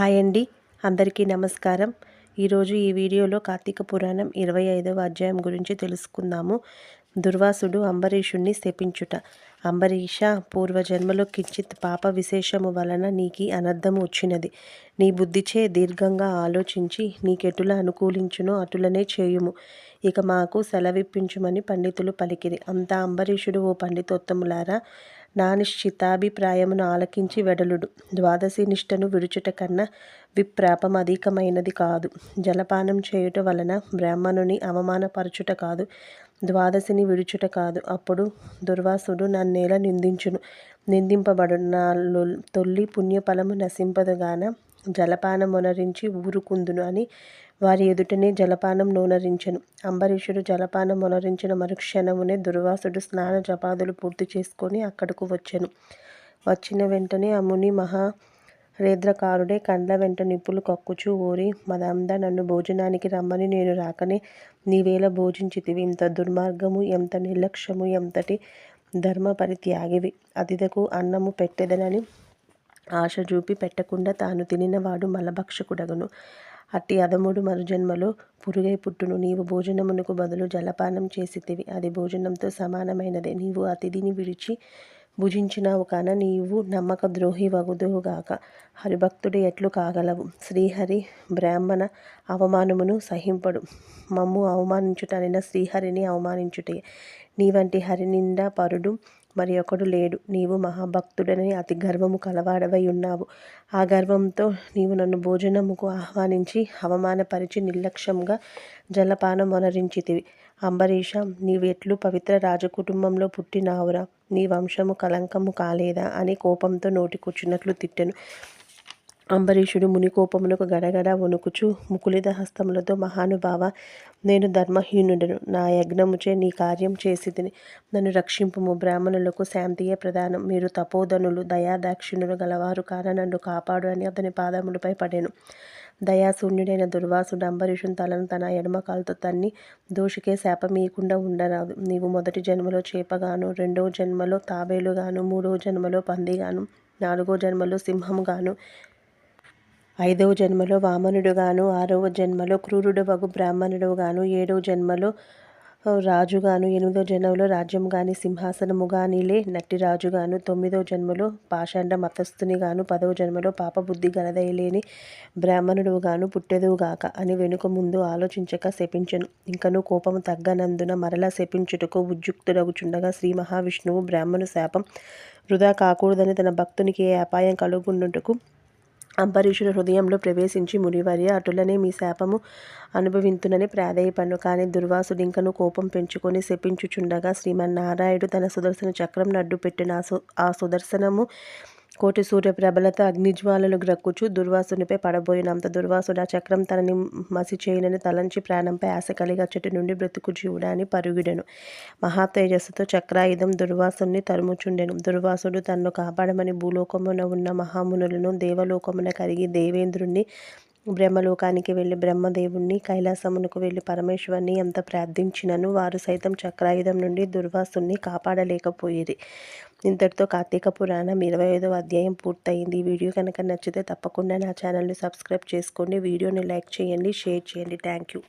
Hi అండి. అందరికీ నమస్కారం. ఈరోజు ఈ వీడియోలో కార్తీక పురాణం ఇరవై ఐదవ అధ్యాయం గురించి తెలుసుకుందాము. దుర్వాసుడు అంబరీషుణ్ణి శపించుట. అంబరీష పూర్వజన్మలో కించిత్ పాప విశేషము వలన నీకి అనర్థము వచ్చినది. నీ బుద్ధిచే దీర్ఘంగా ఆలోచించి నీకెటుల అనుకూలించునో అటులనే చేయుము. ఇక మాకు సెలవిప్పించుమని పండితులు పలికిరి. అంతా అంబరీషుడు ఓ పండితోత్తములారా నా నిశ్చితాభిప్రాయమును ఆలకించి వెడలుడు. ద్వాదశి నిష్టను విడుచుట కన్నా విప్రాపం అధికమైనది కాదు. జలపానం చేయుట వలన బ్రాహ్మణుని అవమానపరచుట కాదు. ద్వాదశిని విడుచుట కాదు. అప్పుడు దుర్వాసుడు నన్నేల నిందించును. నిందింపబడు నా తొల్లి పుణ్యఫలము నశింపదుగాన జలపానం మొనరించి ఊరుకుందును అని వారి ఎదుటనే జలపానం నోనరించెను. అంబరీషుడు జలపానం మొనరించిన మరుక్షణమునే దుర్వాసుడు స్నాన జపాదులు పూర్తి చేసుకొని అక్కడకు వచ్చెను. వచ్చిన వెంటనే అముని మహా రేద్రకారుడే కండ్ల వెంట నిప్పులు కక్కుచూ ఊరి మదంద నన్ను భోజనానికి రమ్మని నేను రాకనే నీవేళ భోజించితివి. ఇంత దుర్మార్గము ఎంత నిర్లక్ష్యము ఎంతటి ధర్మ పరిత్యాగివి అతిథకు అన్నము పెట్టెదనని ఆశ చూపి పెట్టకుండా తాను తినినవాడు మలభక్షకుడగును. అట్టి అదముడు మరుజన్మలో పురుగై పుట్టును. నీవు భోజనమునకు బదులు జలపానం చేసితివి. అది భోజనంతో సమానమైనదే. నీవు అతిథిని విడిచి భుజించినావు కాన నీవు నమ్మక ద్రోహి వగుదువుగాక హరిభక్తుడు ఎట్లు కాగలవు? శ్రీహరి బ్రాహ్మణ అవమానమును సహింపడు. మమ్ము అవమానించుటనైనా శ్రీహరిని అవమానించుటే నీ వంటి హరి నిండా పరుడు మరి ఒకడు లేడు. నీవు మహాభక్తుడని అతి గర్వము కలవాడవై ఉన్నావు. ఆ గర్వంతో నీవు నన్ను భోజనముకు ఆహ్వానించి అవమానపరిచి నిర్లక్ష్యంగా జలపానం వనరించితివి. అంబరీష ఎట్లు పవిత్ర రాజకుటుంబంలో పుట్టినావురా. నీ వంశము కలంకము కాలేదా అని కోపంతో నోటికొచ్చినట్లు తిట్టెను. అంబరీషుడు మునికోపమునకు గడగడ వణుకుచు ముకులిద హస్తములతో మహానుభావ నేను ధర్మహీనుడను. నా యజ్ఞముచే నీ కార్యం చేసి నన్ను రక్షింపుము. బ్రాహ్మణులకు శాంతియే ప్రధానం. మీరు తపోధనులు దయాదాక్షిణులు గలవారు కాన నన్ను కాపాడు అని అతని పాదములపై పడెను. దయాశూన్యుడైన దుర్వాసుడు అంబరీషుని తలను తన ఎడమకాలతో తన్ని దోషికే శాపమీయకుండా ఉండరాదు. నీవు మొదటి జన్మలో చేపగాను రెండవ జన్మలో తాబేలుగాను మూడవ జన్మలో పందిగాను నాలుగో జన్మలో సింహముగాను ఐదవ జన్మలో వామనుడుగాను ఆరవ జన్మలో క్రూరుడు వగు బ్రాహ్మణుడుగాను ఏడవ జన్మలో రాజుగాను ఎనిమిదో జన్మలో రాజ్యం గాని సింహాసనము గానిలే నట్టి రాజుగాను తొమ్మిదో జన్మలో పాషాండ మతస్థునిగాను పదవ జన్మలో పాపబుద్ధి గలదయలేని బ్రాహ్మణుడుగాను పుట్టెదువుగాక అని వెనుక ముందు ఆలోచించక శపించను. ఇంకను కోపము తగ్గనందున మరలా శపించుటకు ఉద్యుక్తుడగుచుండగా శ్రీ మహావిష్ణువు బ్రాహ్మణు శాపం వృధా కాకూడదని తన భక్తునికి ఏ అపాయం కలుగుండుటకు అంబరీషుడు హృదయంలో ప్రవేశించి మునివర్య అటులనే మీ శాపము అనుభవింతునని ప్రాధేయపన్ను. కానీ దుర్వాసుడింకను కోపం పెంచుకొని శపించుచుండగా శ్రీమన్నారాయుడు తన సుదర్శన చక్రం నడ్డు పెట్టిన ఆ సుదర్శనము కోటి సూర్య ప్రబలత అగ్నిజ్వాలలు గ్రక్కుచు దుర్వాసునిపై పడబోయినంత దుర్వాసుడు ఆ చక్రం తనని మసి చేయనని తలంచి ప్రాణంపై ఆశ కలిగి నుండి బ్రతుకు జీవుడాని పరుగుడెను. మహాతేజస్సుతో చక్రాయుధం దుర్వాసుని తరుముచుండెను. దుర్వాసుడు తన్ను కాపాడమని భూలోకమున ఉన్న మహామునులను దేవలోకమున కరిగి దేవేంద్రుణ్ణి బ్రహ్మలోకానికి వెళ్ళి బ్రహ్మదేవుణ్ణి కైలాసమునకు వెళ్ళి పరమేశ్వరుని ఎంత ప్రార్థించినను వారు సైతం చక్రాయుధం నుండి దుర్వాసుని కాపాడలేకపోయేది. ఇంతటితో కార్తీక పురాణం ఇరవై ఐదవ అధ్యాయం పూర్తయింది. ఈ వీడియో కనుక నచ్చితే తప్పకుండా నా ఛానల్ని సబ్స్క్రైబ్ చేసుకోండి. వీడియోని లైక్ చేయండి షేర్ చేయండి. Thank you.